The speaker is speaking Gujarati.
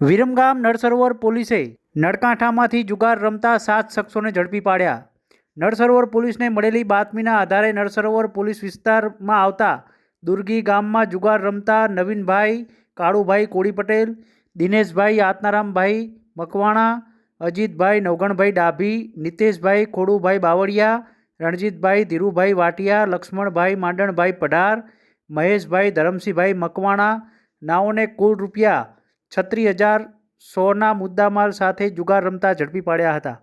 વિરમગામ નળસરોવર પોલીસે નળકાંઠામાંથી જુગાર રમતા સાત શખ્સોને ઝડપી પાડ્યા. નળસરોવર પોલીસને મળેલી બાતમીના આધારે નળસરોવર પોલીસ વિસ્તારમાં આવતા દુર્ગી ગામમાં જુગાર રમતા નવીનભાઈ, કાળુભાઈ કોળી પટેલ દિનેશભાઈ આત્મારામભાઈ મકવાણા, અજીતભાઈ નવગણભાઈ ડાભી, નિતેશભાઈ ખોડુભાઈ બાવળિયા, રણજીતભાઈ ધીરુભાઈ વાટિયા, લક્ષ્મણભાઈ માંડણભાઈ પઢાર, મહેશભાઈ ધરમસિંહભાઈ મકવાણા, નાઓને કુલ રૂપિયા છત્રીસ હજાર સોના મુદ્દામાલ સાથે જુગાર રમતા ઝડપી પાડ્યા હતા.